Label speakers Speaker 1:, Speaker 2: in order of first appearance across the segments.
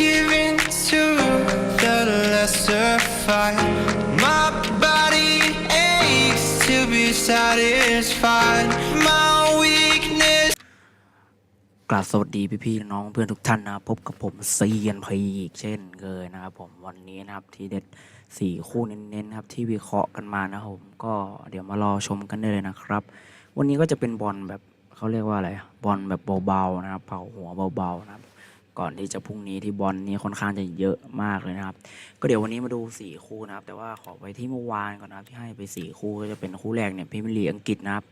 Speaker 1: giving to the lesser fight. My body aches to be satisfied. My weakness.
Speaker 2: กราบสวัสดีพี่ๆน้องเพื่อนทุกท่านนะครับพบกับผมเซียนพีอีกเช่นเคยนะครับผมวันนี้นะครับทีเด็ดสี่คู่เน้นๆนะครับที่วิเคราะห์กันมานะครับผมก็เดี๋ยวมารอชมกันได้เลยนะครับ วันนี้ก็จะเป็นบอลแบบเขาเรียกว่าอะไรบอลแบบเบาๆนะครับเผาหัวเบาๆนะครับ ก่อนที่จะพรุ่งนี้ที่บอลนี้ค่อนข้างจะเยอะมากเลยนะครับ ก็เดี๋ยววันนี้มาดูสี่คู่นะครับ แต่ว่าขอไปที่เมื่อวานก่อนนะครับที่ให้ไปสี่คู่ก็จะเป็นคู่แรกเนี่ยพรีเมียร์ลีกอังกฤษนะครับ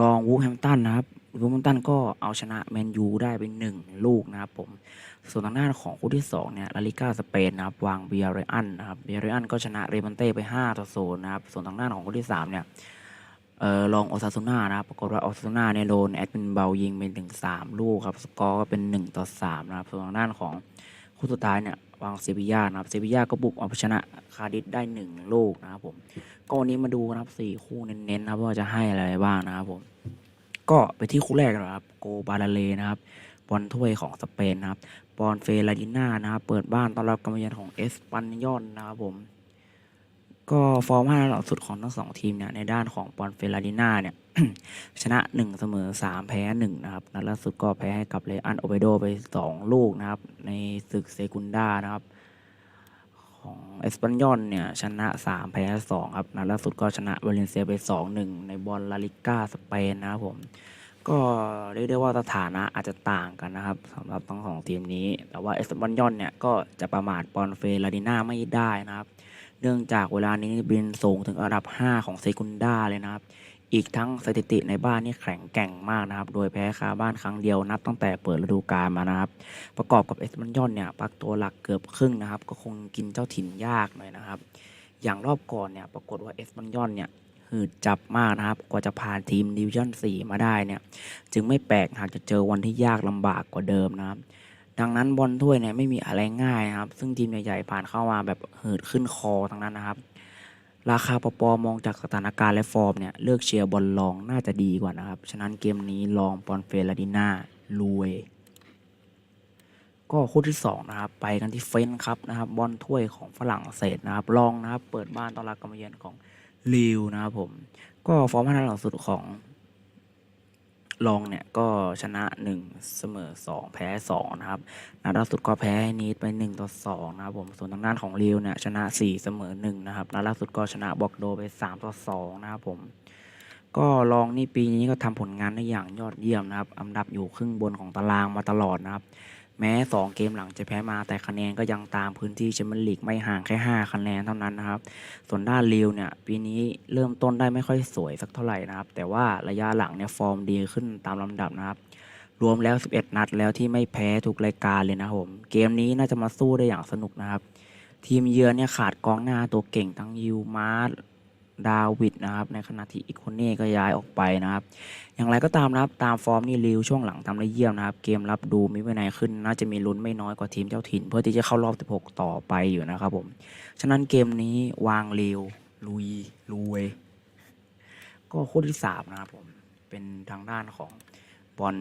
Speaker 2: รองวูแฮมตันนะครับวูแฮมตันก็เอาชนะแมนยูได้ไปหนึ่งลูกนะครับผมส่วนทางด้านของคู่ที่2เนี่ยลาลิก้าสเปนนะครับวางเบียร์เรอันนะครับเบียร์เรอันก็ชนะเรมันเต้ไป5ต่อ0นะครับส่วนทางด้านของคู่ที่3เนี่ย เอ่อรองโอซาซูน่านะครับปรากฏว่าโอซาซูน่าเนี่ยโดนแอดมินเบลยิงเป็นถึง3ลูกครับสกอร์ก็เป็น1ต่อ3นะครับส่วนทางด้านของคู่สุดท้ายเนี่ยวางเซบียานะครับเซบียาก็บุกเอาชนะคาร์ดิสได้1ลูกนะครับผมก็วันนี้มาดูนะครับสี่คู่เน้นๆนะครับว่าจะให้อะไรบ้างนะครับผมก็ไปที่คู่แรกนะครับโกบาลาเลนะครับบอลถ้วยของสเปนนะครับบอลเฟลาดิน่านะครับเปิดบ้านต้อนรับการมาเยือนของเอสปันยอนนะครับผม ก็ฟอร์มห้าหลังสุดของทั้งสองทีมเนี่ยในด้านของบอลเฟลาดิน่าเนี่ย ชนะ 1 เสมอ 3 แพ้ 1 นะครับนัดล่าสุดก็แพ้ให้กับเลอันโอเบโดไป 2 ลูกนะครับ ในศึกเซกุนด้านะครับ ของเอสปันยอนเนี่ย ชนะ 3 แพ้ 2 ครับนัดล่าสุดก็ชนะวาเลนเซียไป 2-1 ในบอลลาลิก้าสเปนนะครับผมก็เรียกได้ว่าสถานะอาจจะต่างกันนะครับสำหรับทั้งสองทีมนี้ แต่ว่าเอสปันยอนเนี่ยก็จะประมาทบอลเฟลาดิน่าไม่ได้นะครับ เนื่องจากเวลานี้บินสูงถึงอันดับ 5 ของเซกุนดาเลยนะครับ อีกทั้งสถิติในบ้านนี่แข็งแกร่งมากนะครับ โดยแพ้คาบ้านครั้งเดียวนับตั้งแต่เปิดฤดูกาลมานะครับ ประกอบกับเอสปันยอนเนี่ยปักตัวหลักเกือบครึ่งนะครับ ก็คงกินเจ้าถิ่นยากหน่อยนะครับ อย่างรอบก่อนเนี่ยปรากฏว่าเอสปันยอนเนี่ยหืดจับมากนะครับ กว่าจะผ่านทีมดิวิชั่น4มาได้เนี่ย จึงไม่แปลกหากจะเจอวันที่ยากลำบากกว่าเดิมนะครับ ดังนั้นบอลถ้วยเนี่ยไม่มีอะไรง่ายนะครับ ซึ่งทีมใหญ่ๆผ่านเข้ามาแบบหืดขึ้นคอทั้งนั้นนะครับ ราคาปปมองจากสถานการณ์และฟอร์มเนี่ยเลือกเชียร์บอลลองน่าจะดีกว่านะครับ ฉะนั้นเกมนี้ลองบอลเฟลาดิน่าลุยก็คู่ที่2นะครับไปกันที่เฟนครับนะครับบอลถ้วยของฝรั่งเศสนะครับลองนะครับ เปิดบ้านต้อนรับการมเยือนของลิวนะครับผมก็ฟอร์มพัฒนาหลังสุดของ ลองเนี่ยก็ชนะ 1 เสมอ 2 แพ้ 2 นะครับนัดล่าสุดก็แพ้นีดไป 1 ต่อ 2 นะครับผม ส่วนทางด้านของลิวเนี่ยชนะ 4 เสมอ 1 นะครับนัดล่าสุดก็ชนะบอกโดไป 3 ต่อ 2 นะครับผม ก็ลองนี่ปีนี้ก็ทำผลงานได้อย่างยอดเยี่ยมนะครับ อันดับอยู่ครึ่งบนของตารางมาตลอดนะครับ แม้ 2 เกมหลังจะแพ้มาแต่คะแนนก็ยังตามพื้นที่แชมเปี้ยนลีกไม่ห่างแค่ 5 คะแนนเท่านั้นนะครับ ส่วนด้านลิวเนี่ยปีนี้เริ่มต้นได้ไม่ค่อยสวยสักเท่าไหร่นะครับ แต่ว่าระยะหลังเนี่ยฟอร์มดีขึ้นตามลำดับนะครับ รวมแล้ว 11 นัดแล้วที่ไม่แพ้ทุกรายการเลยนะครับผมเกมนี้น่าจะมาสู้ได้อย่างสนุกนะครับ ทีมเยือนเนี่ยขาดกองหน้าตัวเก่งทั้งยูมาร์ ดาวิดนะครับ ในขณะที่อีกคนเน่ก็ย้ายออกไปนะครับ อย่างไรก็ตามนะครับ ตามฟอร์มนี่ลิวช่วงหลังทำได้เยี่ยมนะครับ เกมรับดูมีวินัยขึ้น น่าจะมีลุ้นไม่น้อยกว่าทีมเจ้าถิ่น เพื่อที่จะเข้ารอบ 16 ต่อไปอยู่นะครับผม ฉะนั้นเกมนี้วางลิวลุยลุยก็คู่ที่ 3 นะครับผม เป็นทางด้านของบอล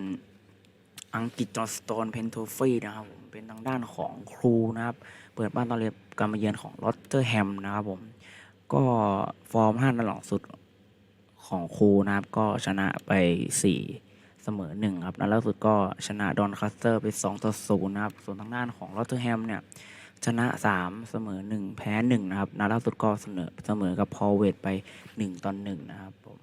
Speaker 2: อังกฤษจอร์สโตนเพนโทฟีนะครับผมเป็นทางด้านของครูนะครับ เปิดบ้านตอนเรียบการมาเยือนของลอตเตอร์แฮมนะครับผม ก็ฟอร์มห้านัดหลังสุดของครูนะครับ ก็ชนะไป 4 เสมอ 1 ครับนัดล่าสุดก็ชนะดอนคัสเตอร์ไป2ต่อ0นะครับ ส่วนทางด้านของลอตเทอร์แฮมเนี่ยชนะ 3 เสมอ 1 แพ้ 1 นะครับนัดล่าสุดก็เสมอเสมอกับพอเวตไป 1ต่อ1นะครับผม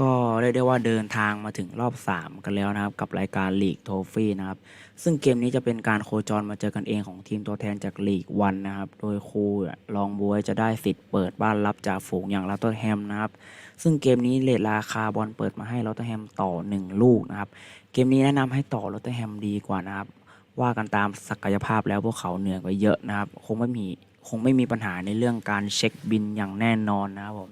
Speaker 2: ก็เรียกได้ว่าเดินทางมาถึงรอบ 3 กันแล้วนะครับ กับรายการลีกโทฟี่นะครับ ซึ่งเกมนี้จะเป็นการโคจรมาเจอกันเองของทีมตัวแทนจากลีกวันนะครับ โดยครูลองบวยจะได้สิทธิ์เปิดบ้านรับจากฝูงอย่างลอตเตอร์แฮมนะครับ ซึ่งเกมนี้เลทราคาบอลเปิดมาให้ลอตเตอร์แฮมต่อ 1 ลูกนะครับ เกมนี้แนะนำให้ต่อลอตเตอร์แฮมดีกว่านะครับ ว่ากันตามศักยภาพแล้วพวกเขาเหนือกว่าเยอะนะครับ คงไม่มีคงไม่มีปัญหาในเรื่องการเช็คบินอย่างแน่นอนนะครับผม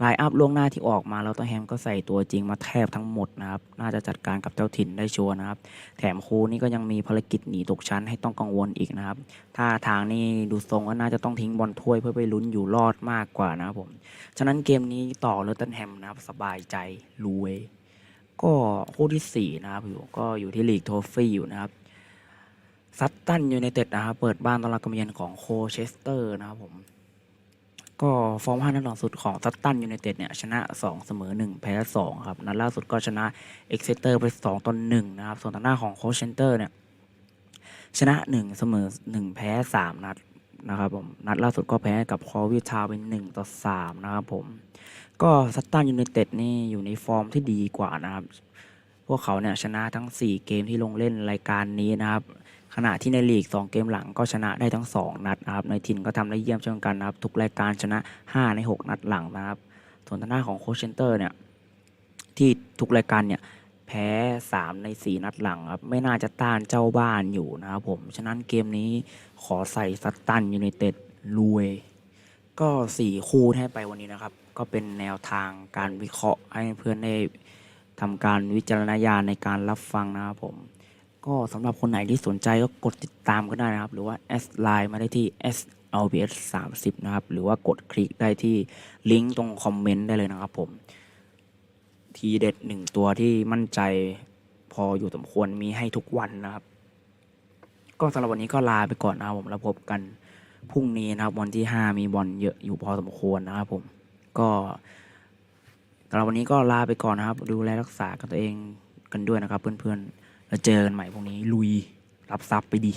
Speaker 2: ไลน์อัพล่วงหน้าที่ออกมาแล้วตัวแฮมก็ใส่ตัวจริงมาแทบทั้งหมดนะครับ น่าจะจัดการกับเจ้าถิ่นได้ชัวร์นะครับ แถมครูนี่ก็ยังมีภารกิจหนีตกชั้นให้ต้องกังวลอีกนะครับ ถ้าทางนี่ดูทรงก็น่าจะต้องทิ้งบอลถ้วยเพื่อไปลุ้นอยู่รอดมากกว่านะครับผม ฉะนั้นเกมนี้ต่อเลตันแฮมนะครับสบายใจรวย ก็คู่ที่4นะครับอยู่ก็อยู่ที่ลีกโทฟี่อยู่นะครับซัตตันยูไนเต็ดนะครับเปิดบ้านต้อนรับการมเยือนของโคเชสเตอร์นะครับผม ก็ฟอร์มห้านัดหลังสุดของซัตตันยูไนเต็ดเนี่ยชนะ 2 เสมอ 1 แพ้ 2 ครับ นัดล่าสุดก็ชนะเอ็กเซเตอร์ไป2ต่อ1นะครับ ส่วนทางหน้าของโคชเชสเตอร์เนี่ยชนะ 1 เสมอ 1 แพ้ 3 นัดนะครับผมนัดล่าสุดก็แพ้กับคอวิทาวเป็น1ต่อ3นะครับผมก็ซัตตันยูไนเต็ดนี่อยู่ในฟอร์มที่ดีกว่านะครับ พวกเขาเนี่ยชนะทั้ง 4 เกมที่ลงเล่นรายการนี้นะครับ ขณะที่ในลีก 2 เกมหลังก็ชนะได้ทั้ง 2 นัดนะครับในถิ่นก็ทำได้เยี่ยมเช่นกันนะครับทุกรายการชนะ 5 ใน 6 นัดหลังนะครับ ส่วนทางหน้าของโคชเชนเตอร์เนี่ยที่ทุกรายการเนี่ยแพ้ 3 ใน 4 นัดหลังครับไม่น่าจะต้านเจ้าบ้านอยู่นะครับผม ฉะนั้นเกมนี้ขอใส่ซัตตันยูไนเต็ดรวย ก็ 4 คู่ให้ไปวันนี้นะครับ ก็เป็นแนวทางการวิเคราะห์ให้เพื่อนได้ทำการวิจารณญาณในการรับฟังนะครับผม ก็สำหรับคนไหนที่สนใจก็กดติดตามก็ได้นะครับ หรือว่าแอดไลน์มาได้ที่ s l b s 30นะครับ หรือว่ากดคลิกได้ที่ลิงก์ตรงคอมเมนต์ได้เลยนะครับผม ทีเด็ดหนึ่งตัวที่มั่นใจพออยู่สมควรมีให้ทุกวันนะครับ ก็สำหรับวันนี้ก็ลาไปก่อนนะครับผมแล้วพบกันพรุ่งนี้นะครับวันที่ 5 มีบอลเยอะอยู่พอสมควรนะครับผมก็สำหรับวันนี้ก็ลาไปก่อนนะครับ ดูแลรักษากันตัวเองกันด้วยนะครับเพื่อนๆ แล้วเจอกันใหม่พวกนี้ลุยรับทรัพย์ไปดี